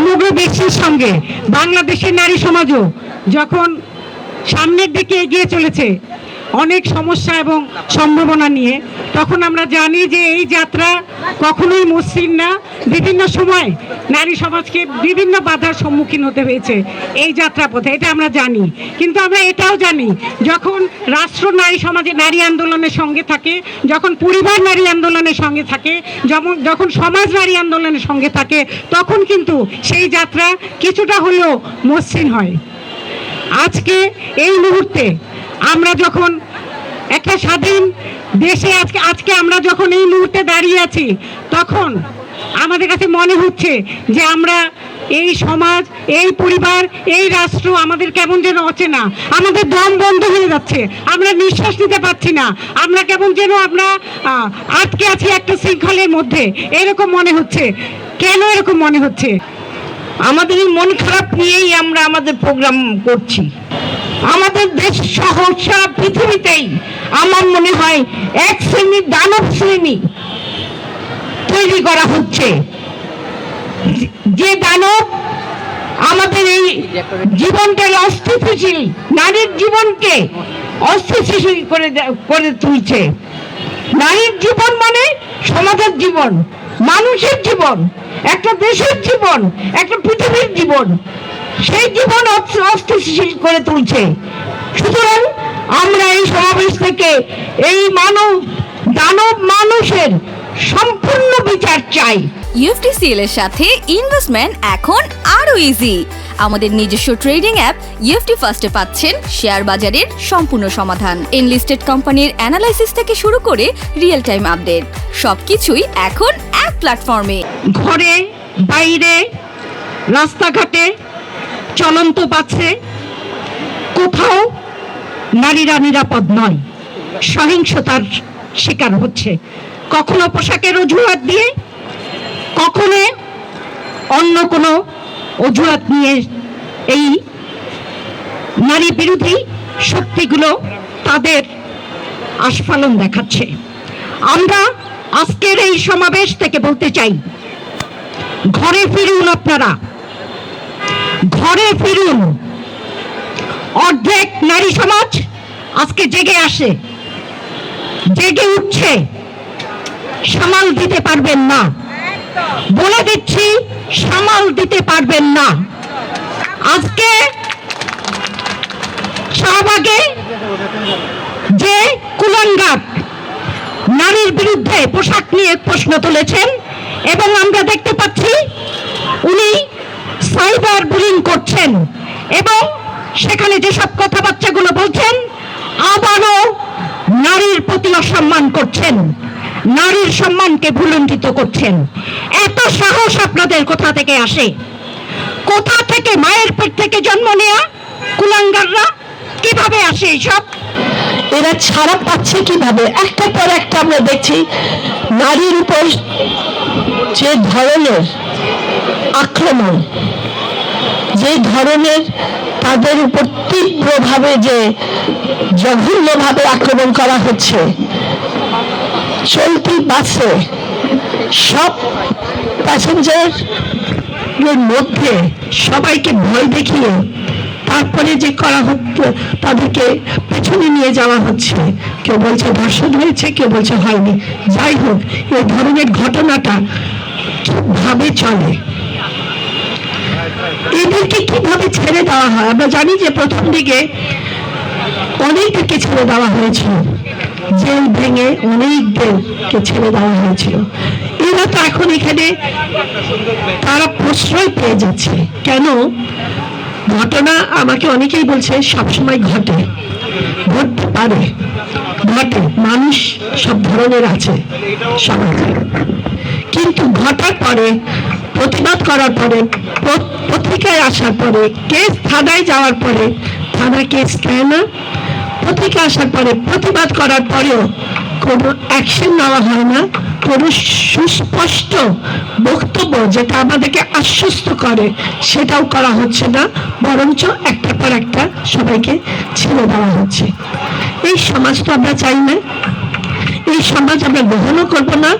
সমগ্র বিশ্বের সঙ্গে বাংলাদেশের নারী সমাজও যখন সামনের দিকে এগিয়ে চলেছে অনেক সমস্যা এবং সম্ভাবনা নিয়ে। তখন আমরা জানি যে এই যাত্রা কখনোই মসৃণ না। বিভিন্ন সময় নারী সমাজকে বিভিন্ন বাধার সম্মুখীন হতে হয়েছে এই যাত্রা পথে, এটা আমরা জানি। কিন্তু আমরা এটাও জানি, যখন রাষ্ট্র নারী সমাজে নারী আন্দোলনের সঙ্গে থাকে, যখন পরিবার নারী আন্দোলনের সঙ্গে থাকে, যেমন যখন সমাজ নারী আন্দোলনের সঙ্গে থাকে, তখন কিন্তু সেই যাত্রা কিছুটা হলেও মসৃণ হয়। আজকে এই মুহূর্তে আমরা যখন একটা স্বাধীন দেশে আজকে আজকে আমরা যখন এই মুহূর্তে দাঁড়িয়ে আছি, তখন আমাদের কাছে মনে হচ্ছে যে আমরা এই সমাজ, এই পরিবার, এই রাষ্ট্র আমাদের কেমন যেন অচেনা, আমাদের দম বন্ধ হয়ে যাচ্ছে, আমরা নিঃশ্বাস নিতে পারছি না, আমরা কেমন যেন আমরা আটকে আছি একটা শৃঙ্খলের মধ্যে, এরকম মনে হচ্ছে, কেন এরকম মনে হচ্ছে? আমাদের এই মন খারাপ নিয়েই আমরা আমাদের প্রোগ্রাম করছি। আমাদের দেশ সহ সারা পৃথিবীতেই আমার মনে হয় এক শ্রেণির দানব শ্রেণি তৈরি করা হচ্ছে। যে দানব আমাদের এই জীবনটাকে অস্থিতিশীল, নারীর জীবনকে অস্থিতিশীল করে করে তুলছে। নারীর জীবন মানে সমাজের জীবন, মানুষের জীবন, একটা দেশের জীবন, একটা পৃথিবীর জীবন। সেই জীবন অস্থ- অস্থিতিশীল করে তুলছে। সুতরাং আমরা থেকে এই মানব দানব মানুষের সম্পূর্ণ বিচার চাই। ইউএফটিসিএল এর সাথে ইনভেস্টমেন্ট এখন আরও ইজি আমাদের নিজস্ব ট্রেডিং অ্যাপ ইউএফটি ফার্স্টে পাচ্ছেন শেয়ার বাজারের সম্পূর্ণ সমাধান। এনলিস্টেড কোম্পানির অ্যানালাইসিস থেকে শুরু করে রিয়েল টাইম আপডেট সবকিছুই এখন এক প্ল্যাটফর্মে ঘরে বাইরে রাস্তাঘাটে চলন্ত বাসে কোথাও নারীরা নিরাপদ নয়। সহিংসতার শিকার হচ্ছে। কখনো পোশাকের অজুহাত দিয়ে, কখনো অন্য কোনো অজুহাত নিয়ে এই নারী বিরোধী শক্তিগুলো তাদের আস্ফালন দেখাচ্ছে। আমরা আজকের এই সমাবেশ থেকে বলতে চাই, ঘরে ফিরুন আপনারা। ঘরে ফিরুন। অর্ধেক নারী সমাজ আজকে জেগে আসে। জেগে উঠছে। সামাল দিতে পারবেন না। বলে দিচ্ছি, সামাল দিতে পারবেন না। আজকে শাহবাগে যে কুলাঙ্গার নারীর বিরুদ্ধে পোশাক নিয়ে প্রশ্ন তুলেছেন, এবং আমরা দেখতে পাচ্ছি উনি সাইবার বুলিং করছেন, এবং সেখানে যেসব কথাবার্তাগুলো বলছেন, আবারও নারীর প্রতি অসম্মান করছেন। নারীর সম্মানকে ভুলুণ্ঠিত করছেন। এত সাহস আপনাদের কোথা থেকে আসে? কোথা থেকে মায়ের পেট থেকে জন্ম নেয়া কুলাঙ্গাররা? কীভাবে আসে এইসব? এরা ছাড়া পাচ্ছে কীভাবে? একটা পর একটা আমরা দেখছি নারীর উপর যে ধরনের আক্রমণ যে ধরনের তাদের উপর তীব্রভাবে যে জঘন্যভাবে আক্রমণ করা হচ্ছে, চলতি বাসে সব প্যাসেঞ্জার মধ্যে সবাইকে ভয় দেখিয়ে তারপরে যে করা হচ্ছে, তাদেরকে পেছনে নিয়ে যাওয়া হচ্ছে। কেউ বলছে ধর্ষণ হয়েছে, কেউ বলছে হয়নি। যাই হোক, এই ধরনের ঘটনাটা কীভাবে চলে? এদেরকে কীভাবে ছেড়ে দেওয়া হয়? আমরা জানি যে প্রথম দিকে অনেকদেরকে ছেড়ে দেওয়া হয়েছিল। জেল ভেঙে অনেকদেরকে ছেড়ে দেওয়া হয়েছিল। এরা তো এখন এখানে তারা প্রশ্রয় পেয়ে যাচ্ছে। কেন? ঘটনা আমাকে অনেকেই বলছে, সবসময় ঘটে। ঘটতে পারে। ঘটে। মানুষ সব ধরনের আছে সমাজে কিন্তু ঘটার পরে প্রতিবাদ করার পরে পত্রিকায় আসার পরে, কেস থানায় যাওয়ার পরে, থানা কেস নেয় না। পত্রিকা আসার পরে প্রতিবাদ করার পরেও কোনো অ্যাকশন নেওয়া হয় না। কোনো সুস্পষ্ট বক্তব্য যেটা আমাদেরকে আশ্বস্ত করে, সেটাও করা হচ্ছে না। বরঞ্চ একটার পর একটা সবাইকে ছেড়ে দেওয়া হচ্ছে। এই সমাজ তো আমরা চাই না। এই সমাজ আমরা গ্রহণও করব না।